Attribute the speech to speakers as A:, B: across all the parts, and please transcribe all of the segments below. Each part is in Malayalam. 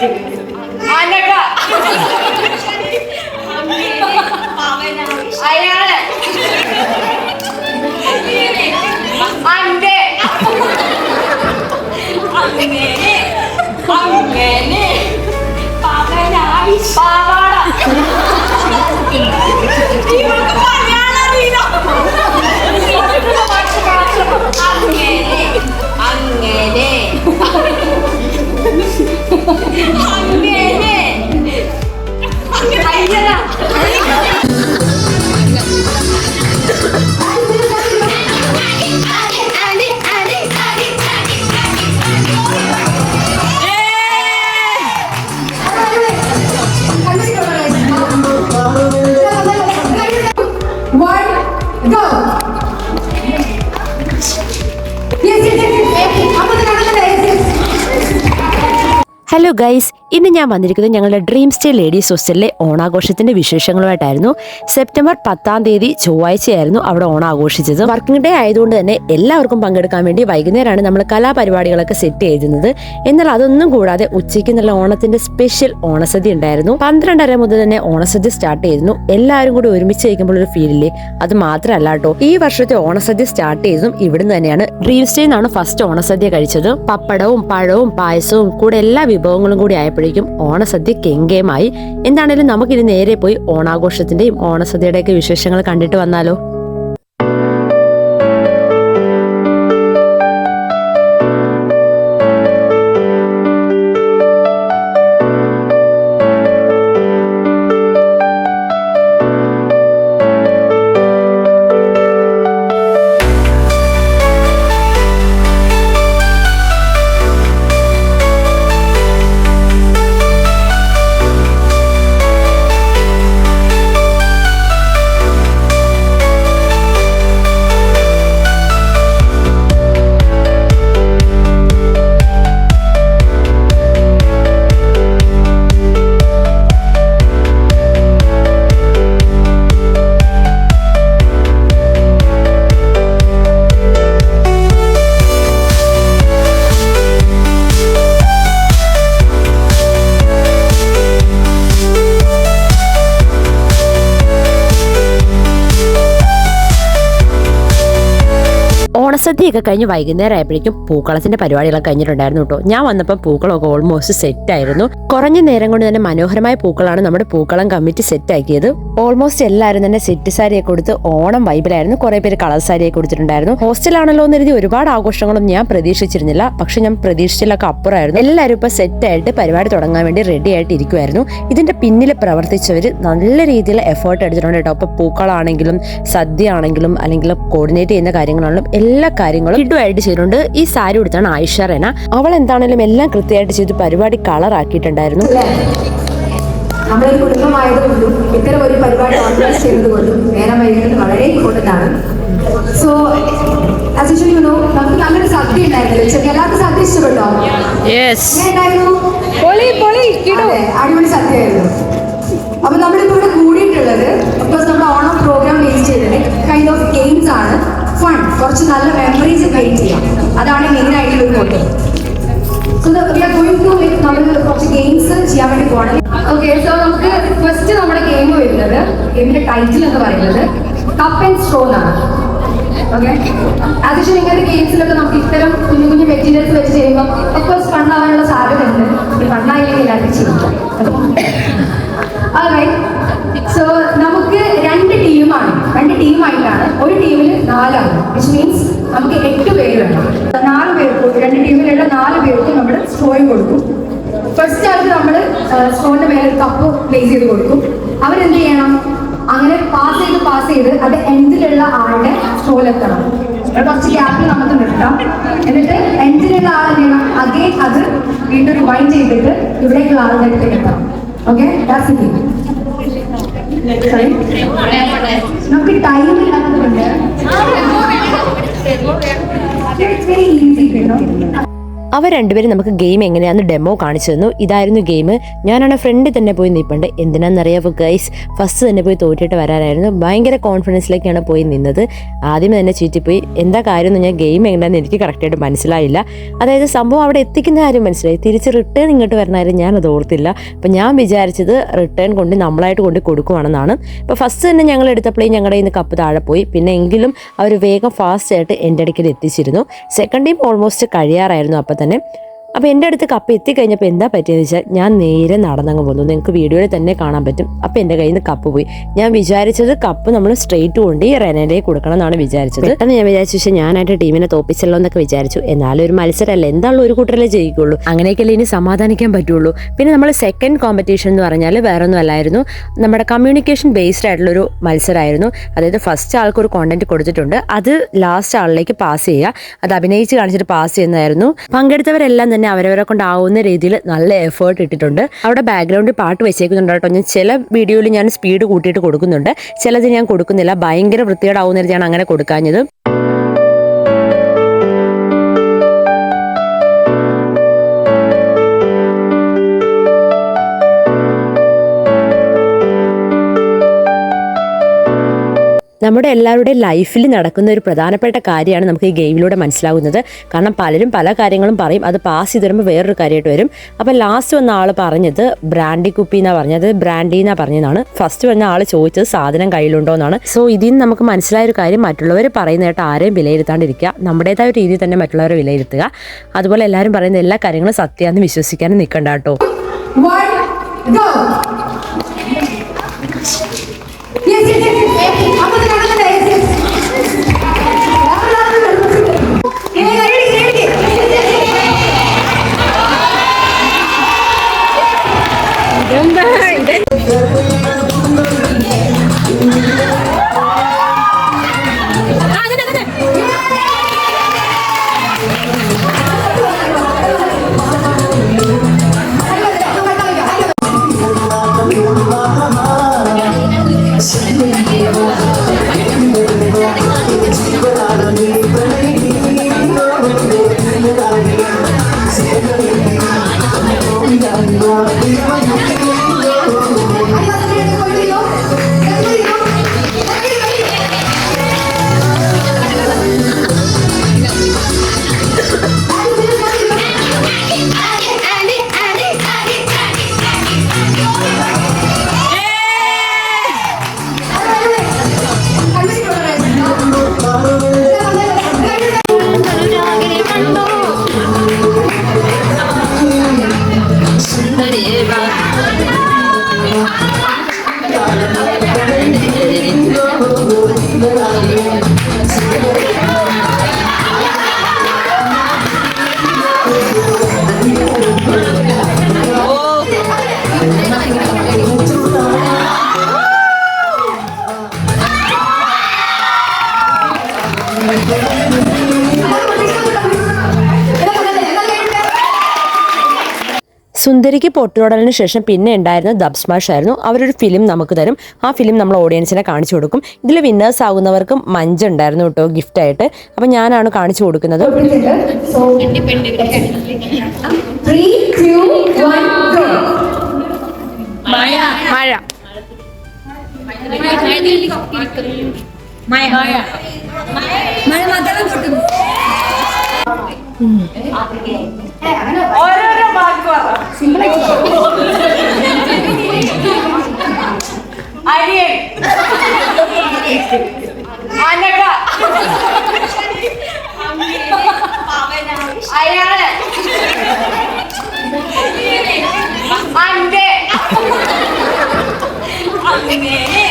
A: അനക അയാൾ അന്റെ
B: അങ്ങനെ അങ്ങനെ പവനാവശ്യം
A: പാവാട
B: ഇവൾക്ക്
C: 看 他
D: ഹലോ ഗൈസ് ഇന്ന് ഞാൻ വന്നിരിക്കുന്നത് ഞങ്ങളുടെ ഡ്രീം സ്റ്റേ ലേഡീസ് ഹോസ്റ്റലിലെ ഓണാഘോഷത്തിന്റെ വിശേഷങ്ങളുമായിട്ടായിരുന്നു. സെപ്റ്റംബർ പത്താം തീയതി ചൊവ്വാഴ്ചയായിരുന്നു അവിടെ ഓണം ആഘോഷിച്ചത് വർക്കിംഗ് ഡേ ആയതുകൊണ്ട് തന്നെ എല്ലാവർക്കും പങ്കെടുക്കാൻ വേണ്ടി വൈകുന്നേരമാണ് നമ്മൾ കലാപരിപാടികളൊക്കെ സെറ്റ് ചെയ്തിരുന്നത്. എന്നാൽ അതൊന്നും കൂടാതെ ഉച്ചയ്ക്ക് നല്ല ഓണത്തിന്റെ സ്പെഷ്യൽ ഓണസദ്യ ഉണ്ടായിരുന്നു. പന്ത്രണ്ടര മുതൽ തന്നെ ഓണസദ്യ സ്റ്റാർട്ട് ചെയ്തിരുന്നു. എല്ലാവരും കൂടി ഒരുമിച്ച് കഴിക്കുമ്പോൾ ഒരു ഫീലില്ലേ അത് മാത്രമല്ല കേട്ടോ. ഈ വർഷത്തെ ഓണസദ്യ സ്റ്റാർട്ട് ചെയ്തതും ഇവിടുന്ന് തന്നെയാണ്. ഡ്രീം സ്റ്റേ ഫസ്റ്റ് ഓണസദ്യ കഴിച്ചത്. പപ്പടവും പഴവും പായസവും കൂടെ എല്ലാ വിഭവങ്ങളും കൂടി ആയപ്പോഴേക്കും ഓണസദ്യ കെങ്കേമായി എന്താണേലും നമുക്കിനി നേരെ പോയി ഓണാഘോഷത്തിന്റെയും ഓണസദ്യയുടെയൊക്കെ വിശേഷങ്ങൾ കണ്ടിട്ട് വന്നാലോ? ഓണസദ്യയൊക്കെ കഴിഞ്ഞ് വൈകുന്നേരം ആയപ്പോഴേക്കും പൂക്കളത്തിന്റെ പരിപാടികളൊക്കെ കഴിഞ്ഞിട്ടുണ്ടായിരുന്നു കേട്ടോ. ഞാൻ വന്നപ്പോൾ പൂക്കളമൊക്കെ ഓൾമോസ്റ്റ് സെറ്റ് ആയിരുന്നു. കുറഞ്ഞ നേരം കൊണ്ട് തന്നെ മനോഹരമായ പൂക്കളാണ് നമ്മുടെ പൂക്കളം കമ്മിറ്റി സെറ്റ് ആക്കിയത്. ഓൾമോസ്റ്റ് എല്ലാവരും തന്നെ സെറ്റ് സാരിയൊക്കെ കൊടുത്ത് ഓണം വൈബിലായിരുന്നു കുറെ പേര് കളർ സാരിയൊക്കെ കൊടുത്തിട്ടുണ്ടായിരുന്നു. ഹോസ്റ്റലാണല്ലോ എന്ന് കരുതി ഒരുപാട് ആഘോഷങ്ങളൊന്നും ഞാൻ പ്രതീക്ഷിച്ചിരുന്നില്ല. പക്ഷെ ഞാൻ പ്രതീക്ഷിച്ചില്ലൊക്കെ അപ്പുറമായിരുന്നു. എല്ലാവരും ഇപ്പൊ സെറ്റ് ആയിട്ട് പരിപാടി തുടങ്ങാൻ വേണ്ടി റെഡി ആയിട്ട് ഇരിക്കുമായിരുന്നു ഇതിന്റെ പിന്നിൽ പ്രവർത്തിച്ചവർ നല്ല രീതിയിൽ എഫേർട്ട് എടുത്തിട്ടുണ്ട് കേട്ടോ. അപ്പൊ പൂക്കളാണെങ്കിലും സദ്യ ആണെങ്കിലും അല്ലെങ്കിൽ കോർഡിനേറ്റ് ചെയ്യുന്ന കാര്യങ്ങളാണെങ്കിലും എല്ലാ കാര്യങ്ങളും കിഡുമായിട്ട് ചെയ്തിട്ടുണ്ട്. ഈ സാരി കൊടുത്താണ് ആയിഷ റെന. അവൾ എന്താണെങ്കിലും എല്ലാം കൃത്യമായിട്ട് ചെയ്ത് പരിപാടി കളർ ആക്കിയിട്ടുണ്ടായിരുന്നു?
C: നമ്മളൊരു കുടുംബമായതുകൊണ്ടും ഇത്തരം ഒരു പരിപാടി ഓർഗനൈസ് ചെയ്യുന്നതുകൊണ്ടും നേരം വൈകുന്നത് വളരെ ഇമ്പോർട്ടന്റ് ആണ്. സോ ആസ് യു നോ നമുക്ക് നല്ലൊരു സദ്യ ഉണ്ടായിരുന്നല്ലോ. എല്ലാവർക്കും സദ്യ ഇഷ്ടപ്പെട്ടോ? അടിപൊളി സദ്യയായിരുന്നു. അപ്പൊ നമ്മളിപ്പോ ഇവിടെ കൂടിയിട്ടുള്ളത് നമ്മൾ നമ്മുടെ ഓണം പ്രോഗ്രാം ബേസ് ചെയ്തത് കൈൻഡ് ഓഫ് ഗെയിംസ് ആണ്. കുറച്ച് നല്ല മെമ്മറീസ് ക്രിയേറ്റ് ചെയ്യാം അതാണ് മെയിൻ ആയിട്ടുള്ള ഒരു motive so we are going to നമ്മൾ കുറച്ച് ഗെയിംസ് ചെയ്യാൻ വേണ്ടി പോകണം ഓക്കെ സോ നമുക്ക് ഫസ്റ്റ് നമ്മുടെ ഗെയിം വരുന്നത് ഗെയിമിന്റെ ടൈറ്റിൽ എന്ന് പറയുന്നത് കപ്പ് ആൻഡ് സ്ട്രോ എന്നാണ്. ഓക്കെ ഇങ്ങനത്തെ ഗെയിംസിലൊക്കെ നമുക്ക് ഇത്തരം കുഞ്ഞു കുഞ്ഞു മെറ്റീരിയൽസ് വെച്ച് ചെയ്യുമ്പോൾ ഒഫ്കോഴ്സ് ഫണ്ണാവാനുള്ള സാധ്യത ഉണ്ട് ഫണ്ണായില്ലെങ്കിൽ എല്ലാവർക്കും ചെയ്യിക്കാം സോ നമുക്ക് രണ്ട് ടീമാണ് രണ്ട് ടീമായിട്ടാണ്. ഒരു ടീമിൽ നാലാണ് വിച്ച് മീൻസ് നമുക്ക് എട്ട് പേര് വേണം. നാല് പേർക്ക് രണ്ട് ടീമിലുള്ള നാല് പേർക്ക് നമ്മൾ സ്ട്രോയും കൊടുക്കും. ഫസ്റ്റ് ആയിട്ട് നമ്മൾ സ്ട്രോന്റെ മേലെ ഒരു കപ്പ് പ്ലേസ് ചെയ്ത് കൊടുക്കും. അവരെന്ത് ചെയ്യണം? അങ്ങനെ പാസ് ചെയ്ത് പാസ് ചെയ്ത് അത് എൻഡിലുള്ള ആളുടെ സ്ട്രോയിലെത്തണം കുറച്ച് ഗ്യാപ്പിൽ നമുക്ക് നിർത്താം. എന്നിട്ട് എൻഡിലുള്ള ആൾ എന്ത് ചെയ്യണം? അതേ വീണ്ടും ഒരു വൈൻഡ് ചെയ്തിട്ട് ഇവിടേക്കുള്ള ആളുടെ അടുത്തേക്ക് എത്തണം. ഓക്കെ ദാറ്റ്സ് നമുക്ക് ടൈം ഇല്ലാത്തതുകൊണ്ട്. ഇറ്റ്സ് വെരി ഈസി കേട്ടോ
D: അവർ രണ്ടുപേരും നമുക്ക് ഗെയിം എങ്ങനെയാണെന്ന് ഡെമോ കാണിച്ചു തന്നു. ഇതായിരുന്നു ഗെയിം ഞാനാണ് ഫ്രണ്ടിൽ തന്നെ പോയി നിൽപ്പുണ്ട് എന്തിനാണെന്നറിയാമോ ഗൈസ് ഫസ്റ്റ് തന്നെ പോയി തോറ്റിട്ട് വരാനായിരുന്നു. ഭയങ്കര കോൺഫിഡൻസിലേക്കാണ് പോയി നിന്നത്. ആദ്യം തന്നെ ചീറ്റിപ്പോയി. എന്താ കാര്യം ഞാൻ ഗെയിം എങ്ങനെയാണെന്ന് എനിക്ക് കറക്റ്റായിട്ട് മനസ്സിലായില്ല. അതായത് സംഭവം അവിടെ എത്തിക്കുന്ന കാര്യം മനസ്സിലായി. തിരിച്ച് റിട്ടേൺ ഇങ്ങോട്ട് വരണമായിരുന്നു ഞാനത് ഓർത്തില്ല. അപ്പം ഞാൻ വിചാരിച്ചത് റിട്ടേൺ കൊണ്ട് നമ്മളായിട്ട് കൊണ്ട് കൊടുക്കുവാണെന്നാണ്. അപ്പോൾ ഫസ്റ്റ് തന്നെ ഞങ്ങൾ എടുത്തപ്പോഴേ ഞങ്ങളുടെ ഇന്ന് കപ്പ് താഴെ പോയി. പിന്നെ എങ്കിലും അവർ വേഗം ഫാസ്റ്റ് ആയിട്ട് എന്റെ അടുക്കൽ എത്തിച്ചിരുന്നു. സെക്കൻഡ് ടൈം ഓൾമോസ്റ്റ് കഴിയാറായിരുന്നു. അപ്പം തന്നെ അപ്പോൾ എന്റെ അടുത്ത് കപ്പ് എത്തിക്കഴിഞ്ഞപ്പോൾ എന്താ പറ്റിയെന്ന് വെച്ചാൽ ഞാൻ നേരെ നടന്നങ്ങ് പോന്നു. നിങ്ങൾക്ക് വീഡിയോയിൽ തന്നെ കാണാൻ പറ്റും. അപ്പോൾ എന്റെ കയ്യിൽ നിന്ന് കപ്പ് പോയി. ഞാൻ വിചാരിച്ചത് കപ്പ് നമ്മൾ സ്ട്രെയിറ്റ് കൊണ്ട് ഈ റെനയിലേക്ക് കൊടുക്കണം എന്നാണ് വിചാരിച്ചത്. പെട്ടെന്ന് ഞാൻ വിചാരിച്ചു പക്ഷേ ഞാനായിട്ട് ടീമിനെ തോപ്പിച്ചല്ലോ എന്നൊക്കെ വിചാരിച്ചു. എന്നാലും ഒരു മത്സരമല്ല. എന്താണല്ലോ ഒരു കൂട്ടരല്ലേ ജയിക്കുള്ളൂ. അങ്ങനെയൊക്കെയല്ലേ ഇനി സമാധാനിക്കാൻ പറ്റുള്ളൂ. പിന്നെ നമ്മൾ സെക്കൻഡ് കോമ്പറ്റീഷൻ എന്ന് പറഞ്ഞാൽ വേറെ ഒന്നും അല്ലായിരുന്നു നമ്മുടെ കമ്മ്യൂണിക്കേഷൻ ബേസ്ഡ് ആയിട്ടുള്ളൊരു മത്സരമായിരുന്നു. അതായത് ഫസ്റ്റ് ആൾക്ക് ഒരു കോണ്ടന്റ് കൊടുത്തിട്ടുണ്ട്. അത് ലാസ്റ്റ് ആളിലേക്ക് പാസ് ചെയ്യുക. അത് അഭിനയിച്ച് കാണിച്ചിട്ട് പാസ് ചെയ്യുന്നതായിരുന്നു. പങ്കെടുത്തവരെല്ലാം തന്നെ അവരവരെ കൊണ്ടാവുന്ന രീതിയിൽ നല്ല എഫേർട്ട് ഇട്ടിട്ടുണ്ട്. അവിടെ ബാക്ക്ഗ്രൗണ്ടിൽ പാട്ട് വെച്ചേക്കുന്നുണ്ട് കേട്ടോ. ഞാൻ ചില വീഡിയോയിൽ ഞാൻ സ്പീഡ് കൂട്ടിയിട്ട് കൊടുക്കുന്നുണ്ട്. ചിലത് ഞാൻ കൊടുക്കുന്നില്ല. ഭയങ്കര വൃത്തികേടാവുന്ന ഞാൻ അങ്ങനെ കൊടുക്കാഞ്ഞത്. നമ്മുടെ എല്ലാവരുടെയും ലൈഫിൽ നടക്കുന്ന ഒരു പ്രധാനപ്പെട്ട കാര്യമാണ് നമുക്ക് ഈ ഗെയിമിലൂടെ മനസ്സിലാകുന്നത് കാരണം പലരും പല കാര്യങ്ങളും പറയും അത് പാസ് ചെയ്ത് വരുമ്പോൾ വേറൊരു കാര്യമായിട്ട് വരും. അപ്പോൾ ലാസ്റ്റ് വന്ന ആൾ പറഞ്ഞത് ബ്രാൻഡി കുപ്പി എന്നാണ് പറഞ്ഞത്. ബ്രാൻഡി എന്നാണ് പറഞ്ഞതാണ്. ഫസ്റ്റ് വന്ന ആൾ ചോദിച്ചത് സാധനം കയ്യിലുണ്ടോ എന്നാണ്. സോ ഇതിൽ നിന്ന് നമുക്ക് മനസ്സിലായ ഒരു കാര്യം മറ്റുള്ളവർ പറയുന്നതായിട്ട് ആരെയും വിലയിരുത്താണ്ടിരിക്കുക. നമ്മുടേതായ രീതിയിൽ തന്നെ മറ്റുള്ളവരെ വിലയിരുത്തുക. അതുപോലെ എല്ലാവരും പറയുന്ന എല്ലാ കാര്യങ്ങളും സത്യമാണെന്ന് വിശ്വസിക്കാനും നിൽക്കണ്ട കേട്ടോ.
C: 耶耶耶耶耶全部都拿
D: 走 പൊട്ടുടലിന് ശേഷം പിന്നെ ഉണ്ടായിരുന്ന ദബ് സ്മാഷ് ആയിരുന്നു. അവരൊരു ഫിലിം നമുക്ക് തരും. ആ ഫിലിം നമ്മൾ ഓഡിയൻസിനെ കാണിച്ചു കൊടുക്കും. ഇതിൽ വിന്നേഴ്സ് ആകുന്നവർക്ക് മഞ്ച് ഉണ്ടായിരുന്നു കേട്ടോ ഗിഫ്റ്റ് ആയിട്ട്. അപ്പം ഞാനാണ് കാണിച്ചു കൊടുക്കുന്നത്.
C: മഴ മഴ.
A: മഴ.
B: ഓരോരോ വാക്ക് പറ അരിയൻ അനക അയാൾ അന്റെ അങ്ങനെ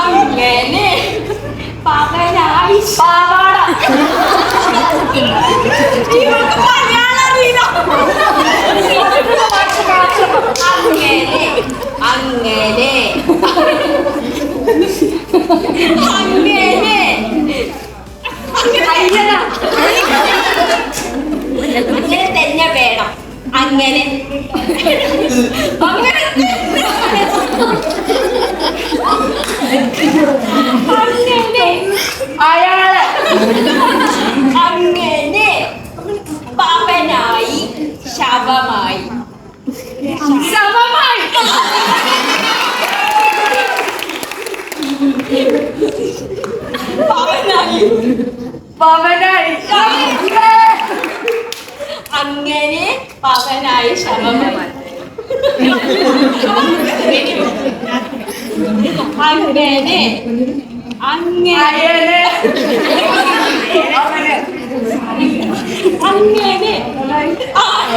B: അങ്ങനെ പാവാട അങ്ങനെ അങ്ങനെ അങ്ങനെ തന്നെ വേണം അങ്ങനെ അങ്ങനെ അയാൾ അങ്ങനെ പാപ്പനായി ശവമായി ശവമായി പവനായി പവനായി. അങ്ങനെ പവനായി ശവമായി അങ്ങനെ അങ്ങനെ. അങ്ങനെ. ആ, അങ്ങനെ.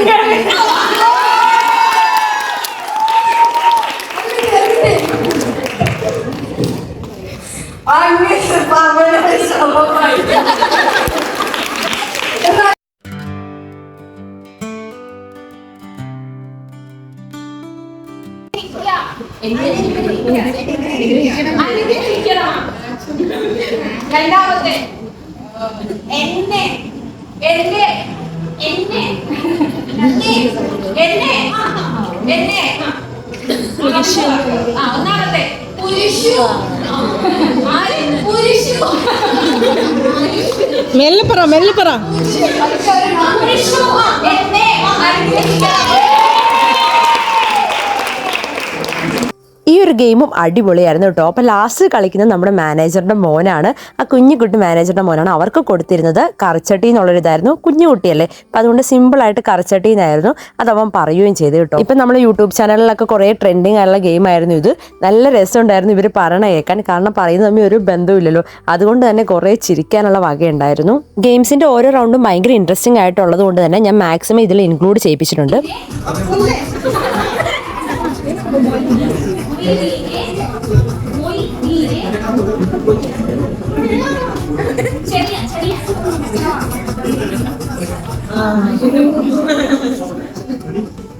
B: അങ്ങനെ. രണ്ടാമത്തെ. എന്നെ. എന്നെ. എന്നെ. എന്നെ. എന്നെ. ഒന്നാമത്തെ. പുരുഷു. ആര്?
A: മെല്ലെ പറ മെല്ലെ പറ
B: പുരുഷു എന്നെ അനുഗ്രഹിക്കണം
D: ഈ ഒരു ഗെയിമും അടിപൊളിയായിരുന്നു കേട്ടോ. അപ്പോൾ ലാസ്റ്റ് കളിക്കുന്നത് നമ്മുടെ മാനേജറുടെ മോനാണ്. ആ കുഞ്ഞുകുട്ടി മാനേജറിന്റെ മോനാണ്. അവർക്ക് കൊടുത്തിരുന്നത് കറിച്ചട്ടി എന്നുള്ളൊരിതായിരുന്നു. കുഞ്ഞുകുട്ടിയല്ലേ കുഞ്ഞു കുട്ടിയല്ലേ. അപ്പം അതുകൊണ്ട് സിമ്പിളായിട്ട് കറിച്ചട്ടി എന്നായിരുന്നു. അതവൻ പറയുകയും ചെയ്തു കേട്ടോ. ഇപ്പം നമ്മൾ യൂട്യൂബ് ചാനലിലൊക്കെ കുറേ ട്രെൻഡിങ് ആയുള്ള ഗെയിം ആയിരുന്നു ഇത്. നല്ല രസമുണ്ടായിരുന്നു ഇവർ പറയണ കേൾക്കാൻ. കാരണം പറയുന്നത് തമ്മിൽ ഒരു ബന്ധമില്ലല്ലോ അതുകൊണ്ട് തന്നെ കുറേ ചിരിക്കാനുള്ള വകയുണ്ടായിരുന്നു. ഗെയിംസിന്റെ ഓരോ റൗണ്ടും ഭയങ്കര ഇൻട്രസ്റ്റിംഗ് ആയിട്ടുള്ളത് കൊണ്ട് തന്നെ ഞാൻ മാക്സിമം ഇതിൽ ഇൻക്ലൂഡ് ചെയ്യിപ്പിച്ചിട്ടുണ്ട്.
C: പണി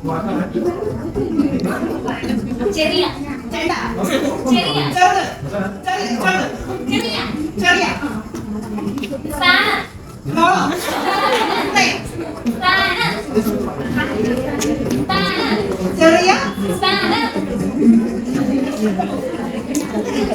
C: മാത്രം ചെറിയ കൊടുക്കും. ചെറിയ. ചെറിയ.
A: ഉപദേശം എനിക്കറിയില്ല
C: എനിക്കറിയില്ല. ഇത്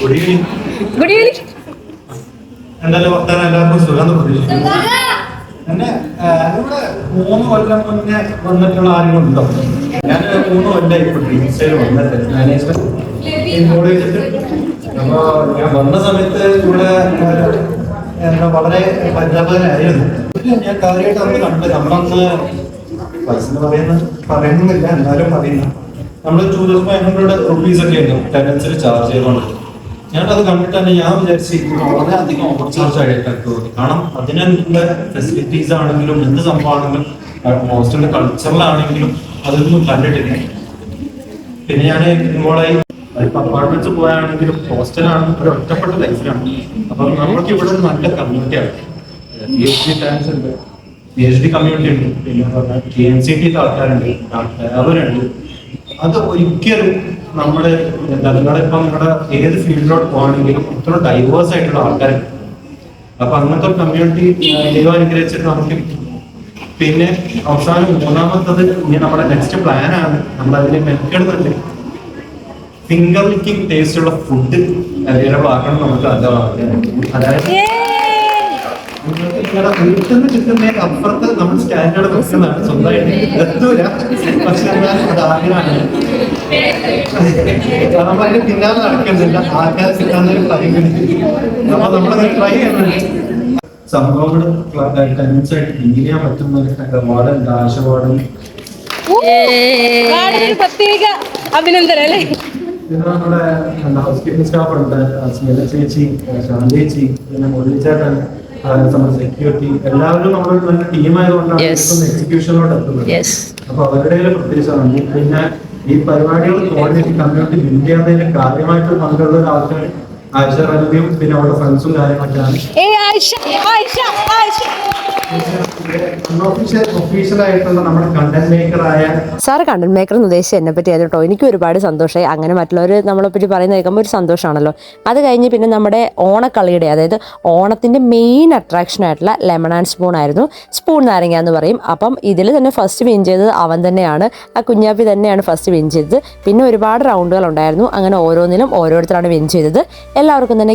E: ഗുഡ് ഈവനിങ്
A: ഗുഡ് ഈവനിങ്
E: എന്തായാലും വർത്താനം എല്ലാവർക്കും സുഖം പ്രതീക്ഷിക്കുന്നു. എന്നെ ആ, ഇവിടെ മൂന്ന് കൊല്ലം മുന്നേ വന്നിട്ടുള്ള ആരെങ്കിലും ഉണ്ടോ ഞാൻ മൂന്ന് കൊല്ലം ഇപ്പൊ ഡ്രീംസിൽ വന്നിട്ട് മാനേജ്മെന്റ് അപ്പൊ ഞാൻ വന്ന സമയത്ത് ഇവിടെ എന്താ വളരെ പരിതാപകരായിരുന്നു ഞാൻ കാര്യമായിട്ട് അന്ന് കണ്ട്. നമ്മളന്ന് പൈസ പറയുന്ന പറയുന്നില്ല എന്നാലും പറയുന്ന. നമ്മൾ two thousand five hundred rupees ഒക്കെ ആയിരുന്നു. ടെൻഡൻസിൽ ചാർജ് ചെയ്തുകൊണ്ട് ഞാനത് കണ്ടിട്ട് തന്നെ ഞാൻ വിചാരിച്ചിരിക്കുന്നു വളരെയധികം ഓവർ ചാർജ് ആയിട്ട് തോന്നി. കാരണം അതിനുള്ള ഫെസിലിറ്റീസ് ആണെങ്കിലും എന്ത് സംഭവമാണെങ്കിലും ഹോസ്റ്റലിന്റെ കൾച്ചറിലാണെങ്കിലും അതൊന്നും കണ്ടിട്ടില്ല. പിന്നെ ഞാൻ ഇൻവോൾവായി ഇപ്പൊ അപ്പാർട്ട്മെന്റ്സ് പോയാണെങ്കിലും ഹോസ്റ്റലാണ് ഒരു ഒറ്റപ്പെട്ട ലൈഫിലാണ് അപ്പൊ നമ്മൾക്ക് ഇവിടെ ഒരു നല്ല കമ്മ്യൂണിറ്റിയാണ് ഫാൻസ് ഉണ്ട്. പി എച്ച് ഡി കമ്മ്യൂണിറ്റി ഉണ്ട്. പിന്നെ എൻ സി ടി ആൾക്കാരുണ്ട്. അവരുണ്ട്. അത് ഒരിക്കലും നമ്മുടെ എന്താ നിങ്ങളുടെ ഇപ്പം നിങ്ങളുടെ ഏത് ഫീൽഡിലോട്ട് പോകണമെങ്കിലും ഇത്ര ഡൈവേഴ്സ് ആയിട്ടുള്ള ആൾക്കാരുണ്ട് അപ്പൊ അങ്ങനത്തെ ഒരു കമ്മ്യൂണിറ്റി ദൈവം അനുഗ്രഹിച്ചിട്ട് നമുക്ക് പിന്നെ അവസാനം മൂന്നാമത്തത് ഇനി നമ്മുടെ നെക്സ്റ്റ് പ്ലാൻ ആണ് നമ്മൾ അതിനെ മെനക്കെടുന്നുണ്ട് ഫിംഗർ ലിക്കിംഗ് ടേസ്റ്റ് ഉള്ള ഫുഡ് അവൈലബിൾ ആക്കണം നമുക്ക് അതായത് ഇവിടെ വീട്ടിൽ നിന്ന് കിട്ടുന്ന കംഫർട്ട് നമ്മൾ സ്റ്റാൻഡേർഡ് വെക്കുന്നതാണ് സ്വന്തമായിട്ട് എത്തൂല. പക്ഷെ എന്നാലും അത് ആഗ്രഹമാണ്. അതിന് പിന്നാലെ നടക്കുന്നില്ല. ആൾക്കാരെ കിട്ടാൻ പരിഗണി അപ്പൊ നമ്മളത് ട്രൈ ചെയ്യുന്നുണ്ട് സംഭവങ്ങൾ ടെൻസ് ആയിട്ട് ഡീൽ ചെയ്യാൻ പറ്റുന്ന മോഡൽ
A: വാർഡിനൊരു പ്രത്യേക അഭിനന്ദനം അല്ലേ?
E: പിന്നെ നമ്മുടെ ഹൗസ് കീപ്പിംഗ് സ്റ്റാഫ് ഉണ്ട് സ്മിത ചേച്ചി ശാന്തി ചേച്ചി പിന്നെ മുരളി ചേട്ടൻ. സെക്യൂരിറ്റി എല്ലാവരും നമ്മുടെ നല്ല ടീമായതുകൊണ്ടാണ്
A: എക്സിക്യൂഷനോട്
E: എക്സിക്യൂഷനിലോട്ട് എത്തുന്നത്. അപ്പൊ അവരുടെ പ്രത്യേകിച്ചാണ് പിന്നെ ഈ പരിപാടികൾ കോർഡിനേറ്റ് കമ്മ്യൂണിറ്റി ബിൽഡ് ചെയ്യുന്നതിൽ കാര്യമായിട്ട് പങ്കുള്ള ഒരാൾക്ക് ആയിഷ റനബിയും പിന്നെ അവരുടെ ഫ്രണ്ട്സും കാര്യങ്ങളൊക്കെയാണ്. നമ്മുടെ കണ്ടന്റ്
D: മേക്കർ എന്ന് ഉദ്ദേശിച്ച് എന്നെ പറ്റി കേട്ടോ. എനിക്ക് ഒരുപാട് സന്തോഷമായി. അങ്ങനെ മറ്റുള്ളവർ നമ്മളെ പറ്റി പറയുന്ന കേൾക്കുമ്പോൾ ഒരു സന്തോഷമാണല്ലോ. അത് കഴിഞ്ഞ് പിന്നെ നമ്മുടെ ഓണക്കളിയുടെ അതായത് ഓണത്തിന്റെ മെയിൻ അട്രാക്ഷൻ ആയിട്ടുള്ള ലെമൺ ആൻഡ് സ്പൂൺ ആയിരുന്നു. സ്പൂൺ നാരങ്ങ എന്ന് പറയും. അപ്പം ഇതിൽ തന്നെ ഫസ്റ്റ് വിൻ ചെയ്തത് അവൻ തന്നെയാണ്. ആ കുഞ്ഞാപ്പി തന്നെയാണ് ഫസ്റ്റ് വിൻ ചെയ്തത്. പിന്നെ ഒരുപാട് റൗണ്ടുകൾ ഉണ്ടായിരുന്നു. അങ്ങനെ ഓരോന്നിലും ഓരോരുത്തരാണ് വിൻ ചെയ്തത്. എല്ലാവർക്കും തന്നെ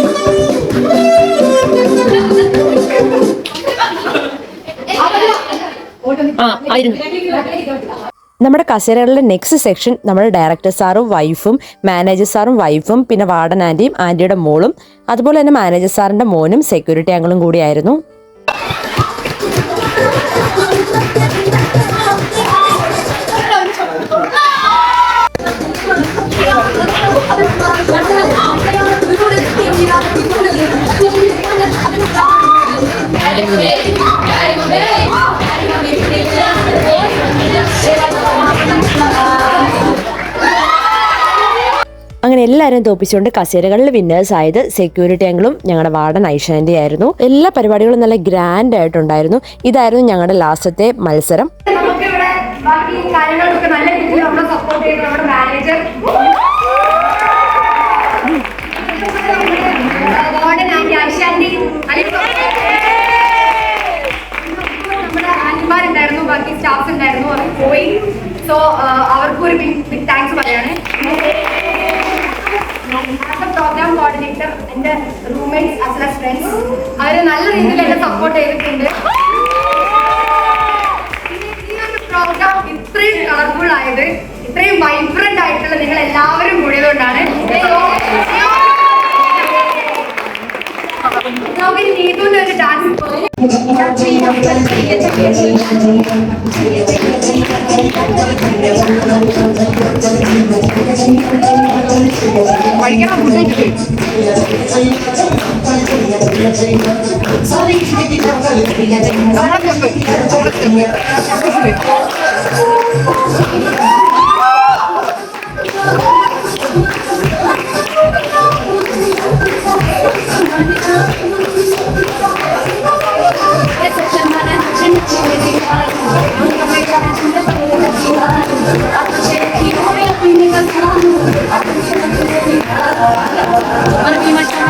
A: ആയിരുന്നു.
D: നമ്മുടെ കസേരകളുടെ നെക്സ്റ്റ് സെക്ഷൻ നമ്മുടെ ഡയറക്ടർ സാറും വൈഫും മാനേജർ സാറും വൈഫും പിന്നെ വാർഡൻ ആന്റിയും ആന്റിയുടെ മോളും അതുപോലെ തന്നെ മാനേജർ സാറിന്റെ മോനും സെക്യൂരിറ്റി ആംഗിളും കൂടിയായിരുന്നു അങ്ങനെ എല്ലാവരും തോപ്പിച്ചുകൊണ്ട് കസേരകളിൽ വിന്നേഴ്സ് ആയത് സെക്യൂരിറ്റി ആംഗിളും ഞങ്ങളുടെ വാർഡൻ ഐഷാന്റെ ആയിരുന്നു. എല്ലാ പരിപാടികളും നല്ല ഗ്രാൻഡ് ആയിട്ടുണ്ടായിരുന്നു. ഇതായിരുന്നു ഞങ്ങളുടെ ലാസ്റ്റത്തെ മത്സരം.
C: ബാക്കി ബാക്കി സ്റ്റാഫ്സ് ഉണ്ടായിരുന്നു അവർ പോയി. സോ അവർക്കൊരു ബിഗ് താങ്ക്സ് പറയാണ്. പ്രോഗ്രാം കോർഡിനേറ്റർ എന്റെ റൂംമേറ്റ്സ് ആസ് വെൽ ഫ്രണ്ട്സ് അവർ നല്ല രീതിയിൽ എന്നെ സപ്പോർട്ട് ചെയ്തിട്ടുണ്ട് ഈ പ്രോഗ്രാം ഇത്രയും കളർഫുൾ ആയത് ഇത്രയും വൈബ്രന്റ് ആയിട്ടുള്ള നിങ്ങൾ എല്ലാവരും കൂടിയതുകൊണ്ടാണ് നമുക്ക് നീതുവിന്റെ ഒരു ഡാൻസ്
D: പഠിക്കണം കുട്ടികൾക്ക് 丸見ました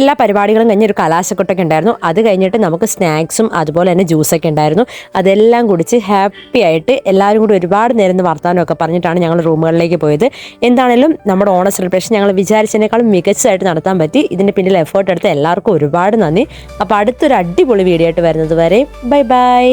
D: എല്ലാ പരിപാടികളും കഴിഞ്ഞ് ഒരു കലാശക്കൊട്ടൊക്കെ ഉണ്ടായിരുന്നു. അത് കഴിഞ്ഞിട്ട് നമുക്ക് സ്നാക്സും അതുപോലെ തന്നെ ജ്യൂസൊക്കെ ഉണ്ടായിരുന്നു. അതെല്ലാം കുടിച്ച് ഹാപ്പി ആയിട്ട് എല്ലാവരും കൂടി ഒരുപാട് നേരം വർത്തമാനമൊക്കെ പറഞ്ഞിട്ടാണ് ഞങ്ങൾ റൂമുകളിലേക്ക് പോയത്. എന്താണേലും നമ്മുടെ ഓണ സെലിബ്രേഷൻ ഞങ്ങൾ വിചാരിച്ചതിനേക്കാളും മികച്ചതായിട്ട് നടത്താൻ പറ്റി. ഇതിന്റെ പിന്നിൽ എഫേർട്ട് എടുത്ത എല്ലാവർക്കും ഒരുപാട് നന്ദി. അപ്പോൾ അടുത്തൊരു അടിപൊളി വീഡിയോ ആയിട്ട് വരുന്നത് വരെ ബൈ ബൈ